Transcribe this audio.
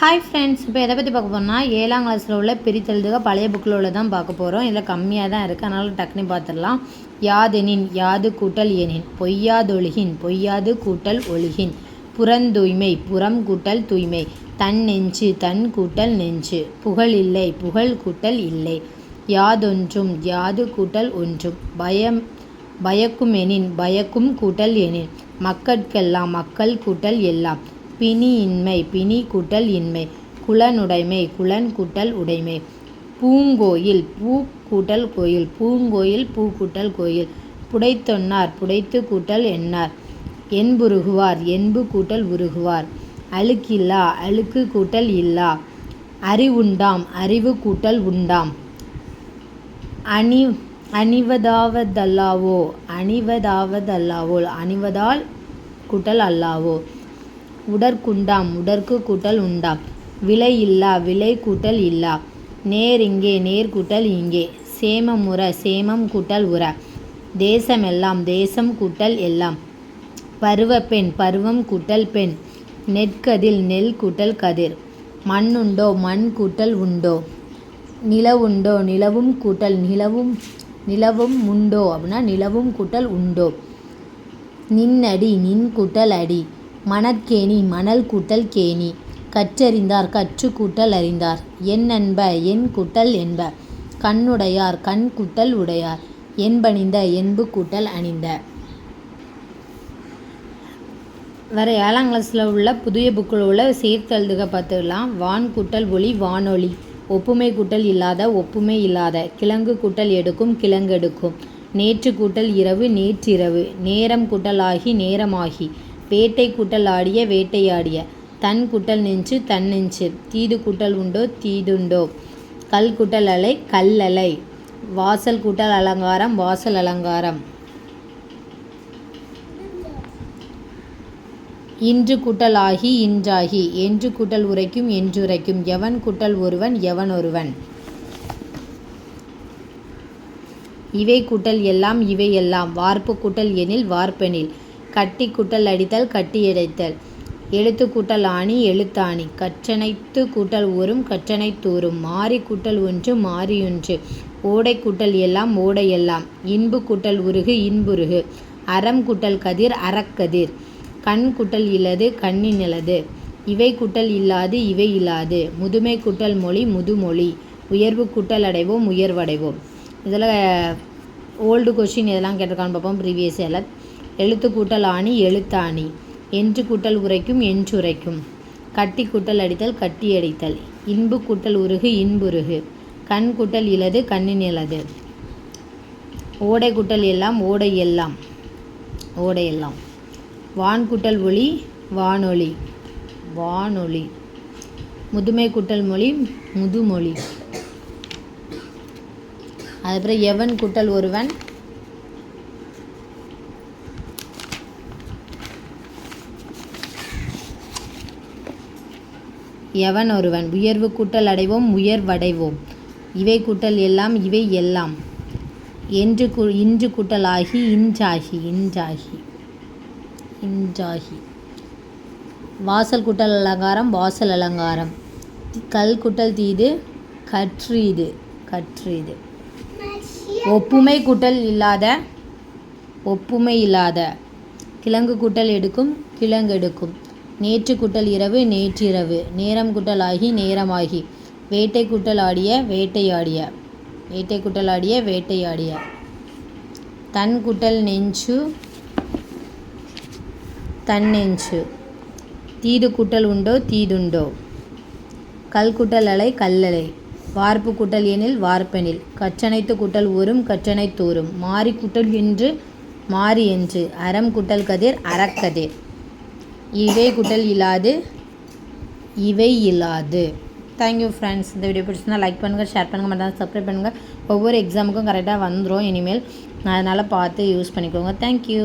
Hi friends இப்போ எதை பற்றி பார்க்க போகிறோம்னா ஏழாம் கிளாஸில் உள்ள பிரித்தெழுதுக பழைய புக்கில் உள்ள தான் பார்க்க போகிறோம் இதில் கம்மியாக தான் இருக்குது அதனால் டக்குனு பார்த்துடலாம். யாதெனின் யாது கூட்டல் எனின். பொய்யாதொழுகின் பொய்யாது கூட்டல் ஒழுகின். புறந்தூய்மை புறம் கூட்டல் தூய்மை. தன் நெஞ்சு தன் கூட்டல் நெஞ்சு. புகழ் இல்லை புகழ் கூட்டல் இல்லை. யாதொன்றும் யாது கூட்டல் ஒன்றும். பயம் பயக்குமெனின் பயக்கும் கூட்டல் எனின். மக்கட்கெல்லாம் மக்கள் கூட்டல் எல்லாம். பிணி இன்மை பிணி கூட்டல் இன்மை குலனுடைமை குலன் கூட்டல் உடைமை. பூங்கோயில் பூ கூட்டல் கோயில் பூங்கோயில் பூ கூட்டல் கோயில். புடைத்தொன்னார் புடைத்து கூட்டல் எண்ணார் என்புருகுவார் என்பு கூட்டல் உருகுவார். அழுக்கில்லா அழுக்கு கூட்டல் இல்லா. அறிவுண்டாம் அறிவு கூட்டல் உண்டாம். அணி அணிவதாவதல்லாவோ அணிவதாவதல்லாவோ அணிவதால் கூட்டல் அல்லாவோ. உடற்குண்டாம் உடற்கு கூட்டல் உண்டாம் விலை இல்லா விலை கூட்டல் இல்லா? நேர் இங்கே நேர் கூட்டல் இங்கே. சேமமுற சேமம் கூட்டல் உற. தேசமெல்லாம் தேசம் கூட்டல் எல்லாம். பருவ பெண் பருவம் கூட்டல் பெண். நெற்கதில் நெல் கூட்டல் கதிர். மண்ணுண்டோ மண் கூட்டல் உண்டோ? நிலவுண்டோ நிலவும் கூட்டல் நிலவும் நிலவும் உண்டோ? அப்படின்னா நிலவும் கூட்டல் உண்டோ? நின்னடி நின் கூட்டல் அடி. மணற்கேணி மணல் கூட்டல் கேணி கற்றறிந்தார் கற்று கூட்டல் அறிந்தார் என் அன்ப என் கூட்டல் என்ப. கண்ணுடையார் கண் கூட்டல் உடையார். என்பணிந்த என்பு கூட்டல் அணிந்த. வேறு ஏழாம் கிளாஸில் உள்ள புதிய புக்கில் உள்ள சேர்த்தெழுதுக பார்த்துக்கலாம் வான் கூட்டல் ஒளி வானொலி ஒப்புமை கூட்டல் இல்லாத ஒப்புமை இல்லாத. கிழங்கு கூட்டல் எடுக்கும் கிழங்கெடுக்கும் நேற்று கூட்டல் இரவு நேற்றிரவு. நேரம் கூட்டல் ஆகி நேரமாகி. வேட்டை கூட்டல் ஆடிய வேட்டையாடிய தன் குட்டல் நெஞ்சு தன் நெஞ்சு. தீது கூட்டல் உண்டோ தீதுண்டோ. கல் குட்டல் அலை கல்லலை வாசல் கூட்டல் அலங்காரம் வாசல் அலங்காரம். இன்று கூட்டல் ஆகி இன்றாகி. என்று கூட்டல் உரைக்கும் என்றுரைக்கும் எவன் கூட்டல் ஒருவன் எவன் ஒருவன்? இவை கூட்டல் எல்லாம் இவை எல்லாம். வார்ப்பு கூட்டல் எனில் வார்ப்பெனில். கட்டி கூட்டல் அடித்தல் கட்டி இடைத்தல் எழுத்து கூட்டல் ஆணி எழுத்தாணி. கற்றனைத்து கூட்டல் ஊறும் கற்றனை தூரும் மாறி கூட்டல் ஒன்று மாறியொன்று ஓடை கூட்டல் எல்லாம் ஓடை எல்லாம். இன்பு கூட்டல் உருகு இன்புருகு. அறம் கூட்டல் கதிர் அறக்கதிர் கண் கூட்டல் இலது கண்ணின் இலது இவை கூட்டல் இல்லாது இவை இல்லாது. முதுமை கூட்டல் மொழி முதுமொழி. உயர்வு கூட்டல் அடைவோம் உயர்வடைவோம். இதில் ஓல்டு கொஷின் இதெல்லாம் கேட்டிருக்கான்னு பார்ப்போம் ப்ரீவியஸ் இயரில் எழுத்து கூட்டல் ஆணி எழுத்தாணி. என்று கூட்டல் உரைக்கும் என்றுரைக்கும் கட்டி கூட்டல் அடித்தல் கட்டி அடித்தல். இன்பு கூட்டல் உருகு இன்புருகு கண் கூட்டல் இலது கண்ணின் இலது. ஓடை கூட்டல் எல்லாம் ஓடை எல்லாம். ஓடை எல்லாம். வான் கூட்டல் ஒளி வானொலி வானொலி முதுமை கூட்டல் மொழி முதுமொழி. அதுக்கப்புறம் எவன் கூட்டல் ஒருவன்? எவன் ஒருவன்? உயர்வு கூட்டல் அடைவோம் உயர்வடைவோம் இவை கூட்டல் எல்லாம் இவை எல்லாம். என்று கு இன்று கூட்டல் ஆகி இன்றாகி இன்றாகி. இன்றாகி. வாசல் கூட்டல் அலங்காரம் வாசல் அலங்காரம். கல் குட்டல் தீது கற்றீது கற்றீது. ஒப்புமை கூட்டல் இல்லாத ஒப்புமை இல்லாத. கிழங்கு கூட்டல் எடுக்கும் கிழங்கு எடுக்கும். நேற்று குட்டல் இரவு நேற்றிரவு நேரம் குட்டலாகி நேரமாகி. வேட்டை குட்டல் ஆடிய வேட்டையாடிய. வேட்டை குட்டல் ஆடிய வேட்டையாடிய. தன் குட்டல் நெஞ்சு தன் நெஞ்சு. தீது குட்டல் உண்டோ தீதுண்டோ கல் குட்டல் அலை கல்லலை வார்ப்பு குட்டல் எனில் வார்ப்பெனில். கச்சனைத்து குட்டல் ஊறும் கற்றனை தூறும் மாறி குட்டல் என்று மாறி என்று. அறம் குட்டல் கதிர் அறக்கதிர். இவை குட்டல் இல்லாது இவை இல்லாது. தேங்க்யூ ஃப்ரெண்ட்ஸ் இந்த வீடியோ பிடிச்சிருந்தா லைக் பண்ணுங்கள் ஷேர் பண்ணுங்கள் மட்டும் சப்ஸ்கிரைப் பண்ணுங்கள் ஒவ்வொரு எக்ஸாமுக்கும் கரெக்டாக வந்துடும் இனிமேல். நான் அதனால் பார்த்து யூஸ் பண்ணிக்கோங்க. தேங்க்யூ